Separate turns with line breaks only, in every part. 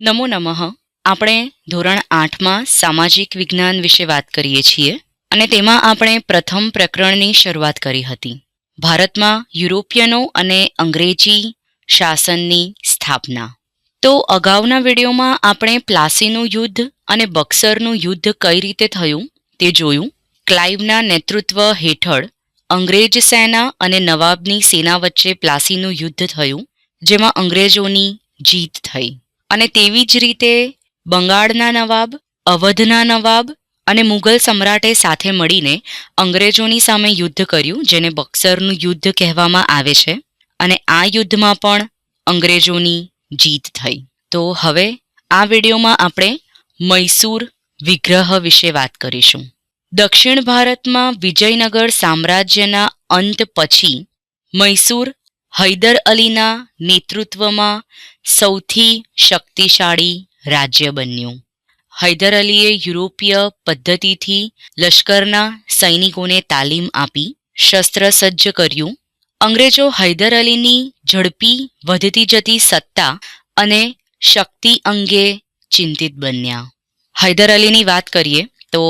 નમો નમઃ. આપણે ધોરણ આઠમાં સામાજિક વિજ્ઞાન વિશે વાત કરીએ છીએ અને તેમાં આપણે પ્રથમ પ્રકરણની શરૂઆત કરી હતી. ભારતમાં યુરોપિયનો અને અંગ્રેજી શાસનની સ્થાપના. તો અગાઉના વિડીયોમાં આપણે પ્લાસીનું યુદ્ધ અને બક્સરનું યુદ્ધ કઈ રીતે થયું તે જોયું. ક્લાઇવના નેતૃત્વ હેઠળ અંગ્રેજ સેના અને નવાબની સેના વચ્ચે પ્લાસીનું યુદ્ધ થયું, જેમાં અંગ્રેજોની જીત થઈ. અને તેવી જ રીતે બંગાળના નવાબ, અવધના નવાબ અને મુઘલ સમ્રાટે સાથે મળીને અંગ્રેજોની સામે યુદ્ધ કર્યું, જેને બક્સરનું યુદ્ધ કહેવામાં આવે છે. અને આ યુદ્ધમાં પણ અંગ્રેજોની જીત થઈ. તો હવે આ વિડીયોમાં આપણે મૈસૂર વિગ્રહ વિશે વાત કરીશું. દક્ષિણ ભારતમાં વિજયનગર સામ્રાજ્યના અંત પછી મૈસૂર હૈદર અલીના નેતૃત્વમાં સૌથી શક્તિશાળી રાજ્ય બન્યું. હૈદર અલીએ યુરોપીય પદ્ધતિથી લશ્કરના સૈનિકોને તાલીમ આપી, શસ્ત્ર સજ્જ કર્યું. અંગ્રેજો હૈદર અલીની ઝડપી વધતી જતી સત્તા અને શક્તિ અંગે ચિંતિત બન્યા. હૈદર અલીની વાત કરીએ તો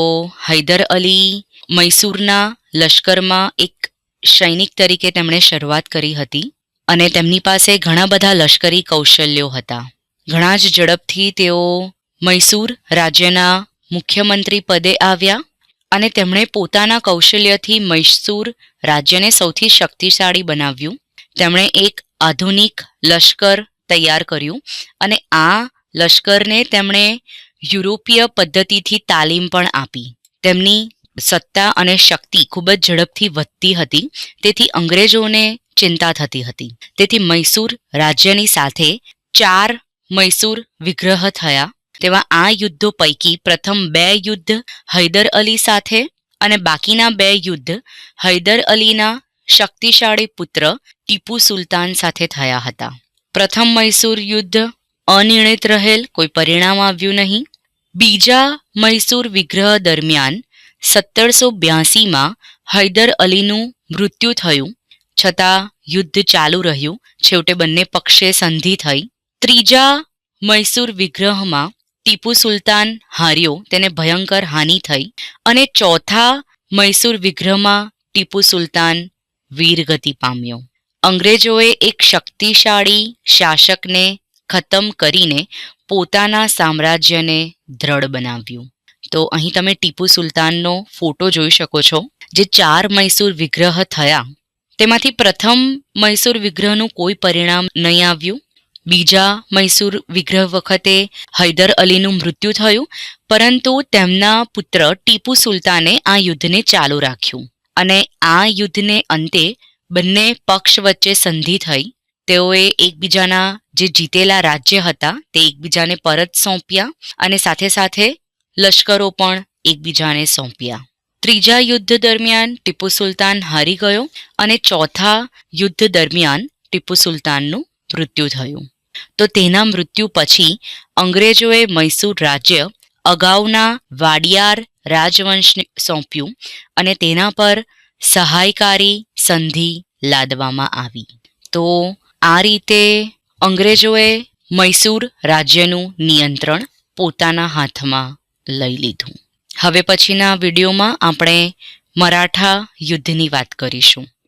હૈદર અલી મૈસૂરના લશ્કરમાં એક સૈનિક તરીકે તેમણે શરૂઆત કરી હતી. અને તેમની પાસે ઘણા બધા લશ્કરી કૌશલ્યો હતા. ઘણા જ ઝડપથી તેઓ મૈસૂર રાજ્યના મુખ્યમંત્રી પદે આવ્યા અને તેમણે પોતાના કૌશલ્યથી મૈસૂર રાજ્યને સૌથી શક્તિશાળી બનાવ્યું. તેમણે એક આધુનિક લશ્કર તૈયાર કર્યું અને આ લશ્કરને તેમણે યુરોપીય પદ્ધતિથી તાલીમ પણ આપી. તેમની સત્તા અને શક્તિ ખૂબ જ ઝડપથી વધતી હતી. તેથી અંગ્રેજોને ચિંતા થતી હતી. તેથી મૈસૂર રાજ્યની સાથે ચાર મૈસૂર વિગ્રહ થયા. તેવા આ યુદ્ધો પૈકી પ્રથમ બે યુદ્ધ હૈદર અલી સાથે અને બાકીના બે યુદ્ધ હૈદર અલીના શક્તિશાળી પુત્ર ટીપુ સુલતાન સાથે થયા હતા. પ્રથમ મૈસૂર યુદ્ધ અનિર્ણિત રહેલ, કોઈ પરિણામ આવ્યું નહીં. બીજા મૈસૂર વિગ્રહ દરમિયાન સત્તરસો બ્યાસીમાં હૈદર અલીનું મૃત્યુ થયું. છતાં યુદ્ધ ચાલુ રહ્યું. છેવટે બંને પક્ષે સંધિ થઈ. ત્રીજા મૈસૂર વિગ્રહમાં ટીપુ સુલતાન હાર્યો. તેને ભયંકર હાનિ થઈ. અને ચોથા મૈસૂર વિગ્રહમાં ટીપુ સુલતાન વીરગતિ પામ્યો. અંગ્રેજોએ એક શક્તિશાળી શાસકને ખતમ કરીને પોતાના સામ્રાજ્યને દ્રઢ બનાવ્યું. તો અહીં તમે ટીપુ સુલતાનનો ફોટો જોઈ શકો છો, જે ચાર મૈસૂર વિગ્રહ થયા. તેમાંથી પ્રથમ મૈસૂર વિગ્રહનું કોઈ પરિણામ નહીં આવ્યું. બીજા મૈસૂર વિગ્રહ વખતે હૈદર અલીનું મૃત્યુ થયું, પરંતુ તેમના પુત્ર ટીપુ સુલતાને આ યુદ્ધને ચાલુ રાખ્યું. અને આ યુદ્ધને અંતે બંને પક્ષ વચ્ચે સંધિ થઈ. તેઓએ એકબીજાના જે જીતેલા રાજ્ય હતા, તે એકબીજાને પરત સોંપ્યા અને સાથે સાથે લશ્કરો પણ એકબીજાને સોંપ્યા. ત્રીજા યુદ્ધ દરમિયાન ટીપુ સુલતાન હારી ગયો અને ચોથા યુદ્ધ દરમિયાન ટીપુ સુલતાનનું મૃત્યુ થયું. તો તેના મૃત્યુ પછી અંગ્રેજોએ મૈસૂર રાજ્ય અગાઉના વાડિયાર રાજવંશને સોંપ્યું અને તેના પર સહાયકારી સંધિ લાદવામાં આવી. તો આ રીતે અંગ્રેજોએ મૈસૂર રાજ્યનું નિયંત્રણ પોતાના હાથમાં લઈ લીધું. હવે પછીના વિડીયોમાં આપણે મરાઠા યુદ્ધની વાત કરીશું.